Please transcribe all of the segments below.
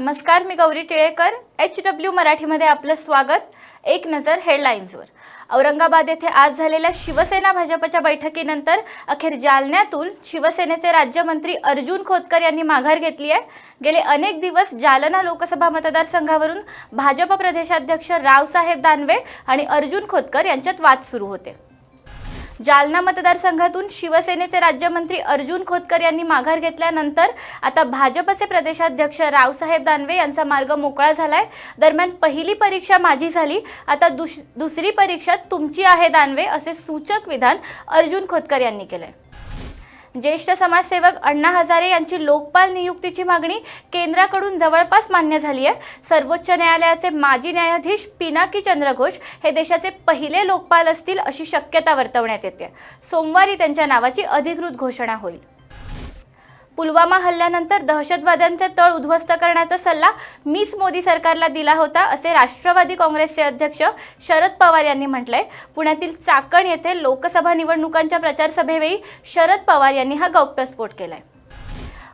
नमस्कार मी Gauri Tilekar. H W मराठीमध्ये आपलं स्वागत. एक नजर हेडलाईन्सवर. औरंगाबाद येथे आज झालेल्या शिवसेना भाजपच्या बैठकीनंतर अखेर जालन्यातून शिवसेनेचे राज्यमंत्री अर्जुन खोतकर यांनी माघार घेतली आहे. गेले अनेक दिवस जालना लोकसभा मतदारसंघावरून भाजप प्रदेशाध्यक्ष रावसाहेब दानवे आणि अर्जुन खोतकर यांच्यात वाद सुरू होते. जालना मतदारसंघातून शिवसेनेचे राज्यमंत्री अर्जुन खोतकर यांनी माघार घेतल्यानंतर आता भाजपचे प्रदेशाध्यक्ष रावसाहेब दानवे यांचा मार्ग मोकळा झालाय. दरम्यान पहिली परीक्षा माझी झाली. आता दुस दुसरी परीक्षा तुमची आहे दानवे असे सूचक विधान अर्जुन खोतकर यांनी केलंय. ज्येष्ठ समाजसेवक अण्णा हजारे यांची लोकपाल नियुक्तीची मागणी केंद्राकडून जवळपास मान्य झाली आहे. सर्वोच्च न्यायालयाचे माजी न्यायाधीश पिनाकी चंद्र घोष हे देशाचे पहिले लोकपाल असतील अशी शक्यता वर्तवण्यात येते. सोमवारी त्यांच्या नावाची अधिकृत घोषणा होईल. पुलवामा हल्ल्यानंतर दहशतवाद्यांचे तळ उद्ध्वस्त करण्याचा सल्ला मीच मोदी सरकारला दिला होता असे राष्ट्रवादी काँग्रेसचे अध्यक्ष शरद पवार यांनी म्हटलंय. पुण्यातील चाकण येथे लोकसभा निवडणुकांच्या प्रचार सभेवेळी शरद पवार यांनी हा गौप्यस्फोट केलाय.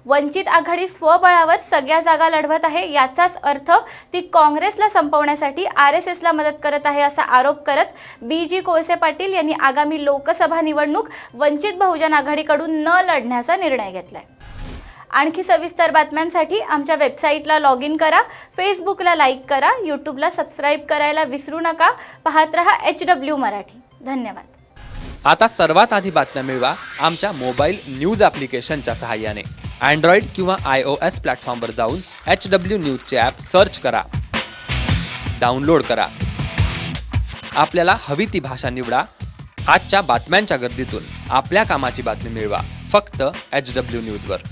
वंचित आघाडी स्वबळावर सगळ्या जागा लढवत आहे याचाच अर्थ ती काँग्रेसला संपवण्यासाठी आर एस एसला मदत करत आहे असा आरोप करत बी जी कोळसे पाटील यांनी आगामी लोकसभा निवडणूक वंचित बहुजन आघाडीकडून न लढण्याचा निर्णय घेतला आहे आणखी सविस्तर बातम्यांसाठी आमच्या वेबसाईटला लॉग इन करा फेसबुकला लाईक करा यूट्यूबला सबस्क्राईब करायला विसरू नका. पाहत रहा एच डब्ल्यू मराठी. धन्यवाद. आता सर्वात आधी बातम्या मिळवा आमच्या मोबाईल न्यूज ॲप्लिकेशनच्या सहाय्याने. अँड्रॉइड किंवा आय ओ एस प्लॅटफॉर्मवर जाऊन एच डब्ल्यू न्यूजचे ॲप सर्च करा. डाउनलोड करा. आपल्याला हवी ती भाषा निवडा. आजच्या बातम्यांच्या गर्दीतून आपल्या कामाची बातमी मिळवा. फक्त एच डब्ल्यू न्यूजवर